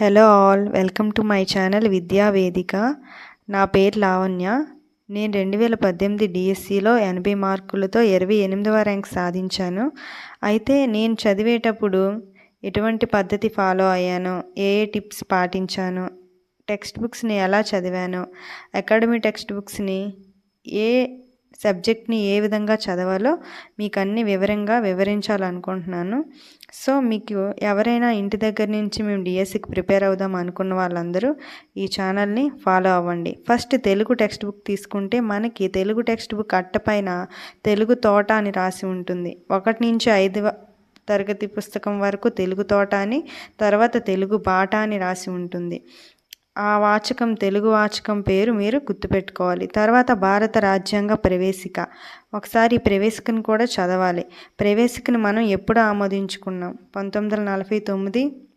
Hello all welcome to my channel Vidya Vedika. నా పేరు లావణ్య. నేను రెండు వేల పద్దెనిమిది డిఎస్సిలో ఎనభై మార్కులతో ఇరవై ఎనిమిదవ ర్యాంక్ సాధించాను. అయితే నేను చదివేటప్పుడు ఎటువంటి పద్ధతి ఫాలో అయ్యాను? ఏ ఏ టిప్స్ పాటించాను? టెక్స్ట్ బుక్స్ని ఎలా చదివాను? అకాడమీ టెక్స్ట్ బుక్స్ని ఏ సబ్జెక్ట్ని ఏ విధంగా చదవాలో మీకు అన్ని వివరంగా వివరించాలనుకుంటున్నాను. సో మీకు ఎవరైనా ఇంటి దగ్గర నుంచి మేము డిఎస్సికి ప్రిపేర్ అవుదాం అనుకున్న వాళ్ళందరూ ఈ ఛానల్ని ఫాలో అవ్వండి. ఫస్ట్ తెలుగు టెక్స్ట్ బుక్ తీసుకుంటే మనకి తెలుగు టెక్స్ట్ బుక్ అట్టపైన తెలుగు తోట అని రాసి ఉంటుంది. ఒకటి నుంచి ఐదు తరగతి పుస్తకం వరకు తెలుగు తోట అని తర్వాత తెలుగు బాట అని రాసి ఉంటుంది. ఆ వాచకం తెలుగు వాచకం పేరు మీరు గుర్తుపెట్టుకోవాలి. తర్వాత భారత రాజ్యాంగ ప్రవేశిక. ఒకసారి ప్రవేశికను కూడా చదవాలి. ప్రవేశికను మనం ఎప్పుడు ఆమోదించుకున్నాం? పంతొమ్మిది వందల నలభై తొమ్మిది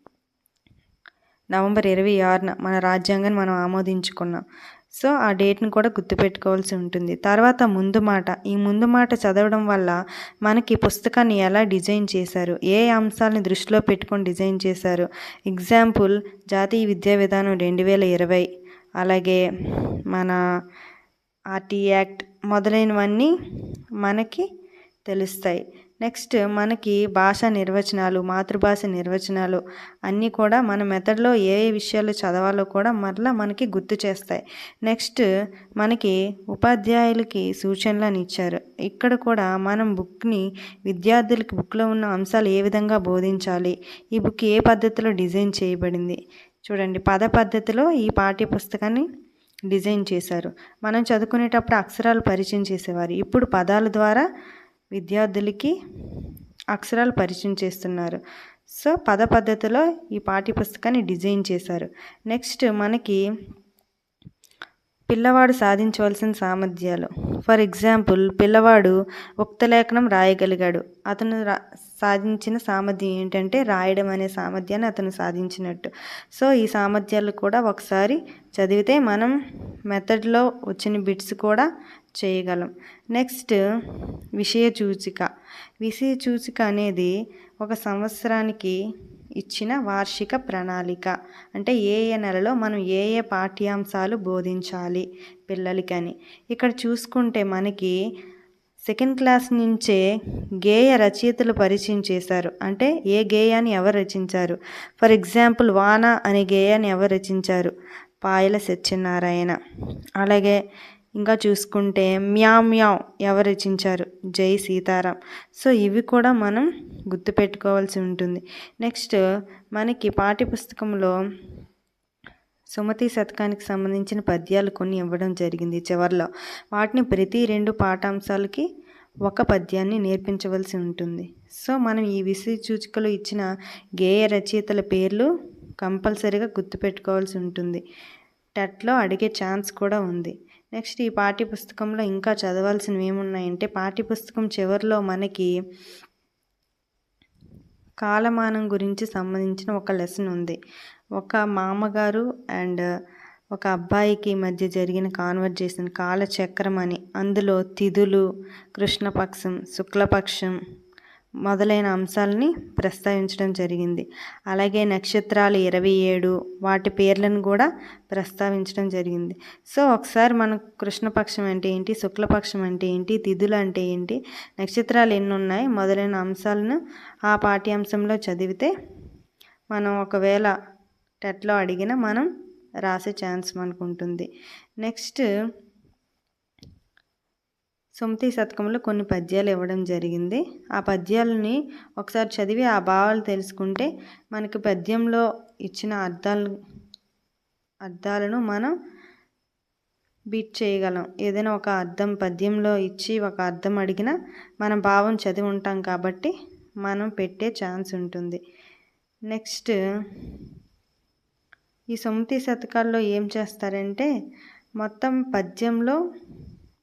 నవంబర్ ఇరవై ఆరున మన రాజ్యాంగాన్ని మనం ఆమోదించుకున్నాం. సో ఆ డేట్ని కూడా గుర్తుపెట్టుకోవాల్సి ఉంటుంది. తర్వాత ముందు మాట. ఈ ముందు మాట చదవడం వల్ల మనకి పుస్తకాన్ని ఎలా డిజైన్ చేశారు? ఏ అంశాలని దృష్టిలో పెట్టుకొని డిజైన్ చేశారు? ఎగ్జాంపుల్ జాతీయ విద్యా విధానం రెండు వేల ఇరవై అలాగే మన ఆర్టీ యాక్ట్ మొదలైనవన్నీ మనకి తెలుస్తాయి. నెక్స్ట్ మనకి భాష నిర్వచనాలు మాతృభాష నిర్వచనాలు అన్నీ కూడా మన మెథడ్లో ఏ ఏ విషయాలు చదవాలో కూడా మరలా మనకి గుర్తు చేస్తాయి. నెక్స్ట్ మనకి ఉపాధ్యాయులకి సూచనలను ఇచ్చారు. ఇక్కడ కూడా మనం బుక్ని విద్యార్థులకి బుక్లో ఉన్న అంశాలు ఏ విధంగా బోధించాలి ఈ బుక్ ఏ పద్ధతిలో డిజైన్ చేయబడింది చూడండి పద పద్ధతిలో ఈ పాఠ్య పుస్తకాన్ని డిజైన్ చేశారు. మనం చదువుకునేటప్పుడు అక్షరాలు పరిచయం చేసేవారు. ఇప్పుడు పదాల ద్వారా విద్యార్థులకి అక్షరాలు పరిచయం చేస్తున్నారు. సో పద పద్ధతిలో ఈ పాఠ్య పుస్తకాన్ని డిజైన్ చేశారు. నెక్స్ట్ మనకి పిల్లవాడు సాధించవలసిన సామర్థ్యాలు. ఫర్ ఎగ్జాంపుల్ పిల్లవాడు ఉక్తలేఖనం రాయగలిగాడు. అతను రా సాధించిన సామర్థ్యం ఏంటంటే రాయడం అనే సామర్థ్యాన్ని అతను సాధించినట్టు. సో ఈ సామర్థ్యాలు కూడా ఒకసారి చదివితే మనం మెథడ్లో వచ్చిన బిట్స్ కూడా చేయగలం. నెక్స్ట్ విషయ సూచిక విషయ సూచిక అనేది ఒక సంవత్సరానికి ఇచ్చిన వార్షిక ప్రణాళిక. అంటే ఏ ఏ నెలలో మనం ఏ ఏ పాఠ్యాంశాలు బోధించాలి పిల్లలకని. ఇక్కడ చూసుకుంటే మనకి సెకండ్ క్లాస్ నుంచే గేయ రచయితలు పరిచయం చేశారు. అంటే ఏ గేయాన్ని ఎవరు రచించారు? ఫర్ ఎగ్జాంపుల్ వాన అనే గేయాన్ని ఎవరు రచించారు? పాయల సత్యనారాయణ. అలాగే ఇంకా చూసుకుంటే మ్యా మ్యావ్ ఎవరు రచించారు? జై సీతారాం. సో ఇవి కూడా మనం గుర్తుపెట్టుకోవాల్సి ఉంటుంది. నెక్స్ట్ మనకి పాఠ్యపుస్తకంలో సుమతి శతకానికి సంబంధించిన పద్యాలు కొన్ని ఇవ్వడం జరిగింది చివరిలో. వాటిని ప్రతి రెండు పాఠాంశాలకి ఒక పద్యాన్ని నేర్పించవలసి ఉంటుంది. సో మనం ఈ విషయ సూచికలో ఇచ్చిన గేయ రచయితల పేర్లు కంపల్సరీగా గుర్తుపెట్టుకోవాల్సి ఉంటుంది. టెట్లో అడిగే ఛాన్స్ కూడా ఉంది. నెక్స్ట్ ఈ పాఠ్యపుస్తకంలో ఇంకా చదవాల్సినవి ఏమున్నాయంటే పాఠ్యపుస్తకం చివరిలో మనకి కాలమానం గురించి సంబంధించిన ఒక లెసన్ ఉంది. ఒక మామగారు అండ్ ఒక అబ్బాయికి మధ్య జరిగిన కాన్వర్జేషన్ కాలచక్రం అని. అందులో తిథులు కృష్ణపక్షం శుక్లపక్షం మొదలైన అంశాలని ప్రస్తావించడం జరిగింది. అలాగే నక్షత్రాలు ఇరవై ఏడు వాటి పేర్లను కూడా ప్రస్తావించడం జరిగింది. సో ఒకసారి మనం కృష్ణపక్షం అంటే ఏంటి శుక్లపక్షం అంటే ఏంటి తిథులు అంటే ఏంటి నక్షత్రాలు ఎన్ని ఉన్నాయి మొదలైన అంశాలను ఆ పాఠ్యాంశంలో చదివితే మనం ఒకవేళ టెట్లో అడిగిన మనం రాసే ఛాన్స్ మనకు ఉంటుంది. నెక్స్ట్ సుమతి శతకంలో కొన్ని పద్యాలు ఇవ్వడం జరిగింది. ఆ పద్యాలని ఒకసారి చదివి ఆ భావాలు తెలుసుకుంటే మనకి పద్యంలో ఇచ్చిన అర్థాలు అర్థాలను మనం బీట్ చేయగలం. ఏదైనా ఒక అర్థం పద్యంలో ఇచ్చి ఒక అర్థం అడిగినా మన భావం చదివి ఉంటాం కాబట్టి మనం పెట్టే ఛాన్స్ ఉంటుంది. నెక్స్ట్ ఈ సుమతి శతకాల్లో ఏం చేస్తారంటే మొత్తం పద్యంలో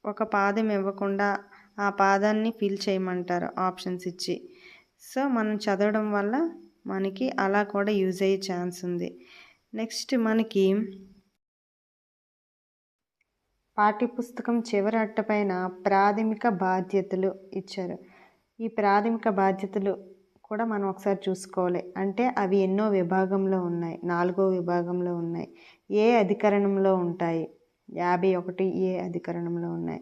ఒక పాదం ఇవ్వకుండా ఆ పాదాన్ని ఫిల్ చేయమంటారు ఆప్షన్స్ ఇచ్చి. సో మనం చదవడం వల్ల మనకి అలా కూడా యూజ్ అయ్యే ఛాన్స్ ఉంది. నెక్స్ట్ మనకి పాఠ్యపుస్తకం చివరి అట్టపైన ప్రాథమిక బాధ్యతలు ఇచ్చారు. ఈ ప్రాథమిక బాధ్యతలు కూడా మనం ఒకసారి చూసుకోవాలి. అంటే అవి ఎన్నో విభాగంలో ఉన్నాయి. నాలుగో విభాగంలో ఉన్నాయి. ఏ అధికరణంలో ఉంటాయి? యాభై ఒకటి ఏ అధికరణంలో ఉన్నాయి.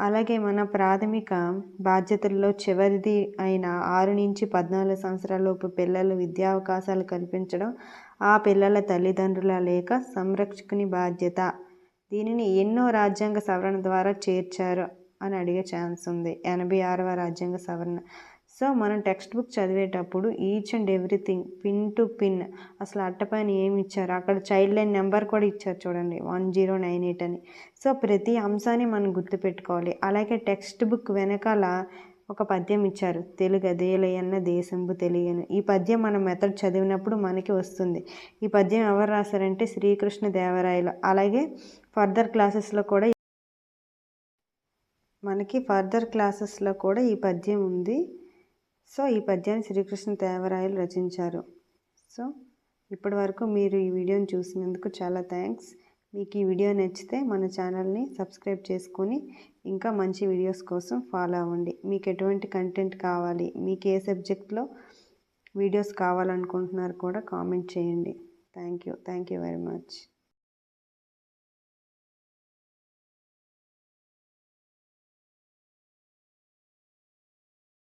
అలాగే మన ప్రాథమిక బాధ్యతల్లో చివరిది అయిన ఆరు నుంచి పద్నాలుగు సంవత్సరాలలోపు పిల్లలు విద్యా అవకాశాలు కల్పించడం ఆ పిల్లల తల్లిదండ్రుల లేక సంరక్షకుని బాధ్యత. దీనిని ఎన్నో రాజ్యాంగ సవరణ ద్వారా చేర్చారు అని అడిగే ఛాన్స్ ఉంది. ఎనభై ఆరవ రాజ్యాంగ సవరణ. సో మనం టెక్స్ట్ బుక్ చదివేటప్పుడు each and everything pin to pin అసలు అట్టపైన ఏమి ఇచ్చారు? అక్కడ చైల్డ్ లైన్ నెంబర్ కూడా ఇచ్చారు చూడండి వన్ జీరో నైన్ ఎయిట్ అని. సో ప్రతి అంశాన్ని మనం గుర్తుపెట్టుకోవాలి అలాగే టెక్స్ట్ బుక్ వెనకాల ఒక పద్యం ఇచ్చారు తెలుగు అదేలయన్న దేశంబు తెలియను. ఈ పద్యం మనం మెథడ్ చదివినప్పుడు మనకి వస్తుంది. ఈ పద్యం ఎవరు రాశారంటే శ్రీకృష్ణ దేవరాయలు. అలాగే ఫర్దర్ క్లాసెస్లో కూడా మనకి ఫర్దర్ క్లాసెస్లో కూడా ఈ పద్యం ఉంది. సో ఈ పద్యాన్ని శ్రీకృష్ణ దేవరాయలు రచించారు. సో ఇప్పటి వరకు మీరు ఈ వీడియోని చూసినందుకు చాలా థ్యాంక్స్. మీకు ఈ వీడియో నచ్చితే మన ఛానల్ని సబ్స్క్రైబ్ చేసుకొని ఇంకా మంచి వీడియోస్ కోసం ఫాలో అవ్వండి. మీకు ఎటువంటి కంటెంట్ కావాలి మీకు ఏ సబ్జెక్ట్లో వీడియోస్ కావాలనుకుంటున్నారు కూడా కామెంట్ చేయండి. Thank you. Thank you very much.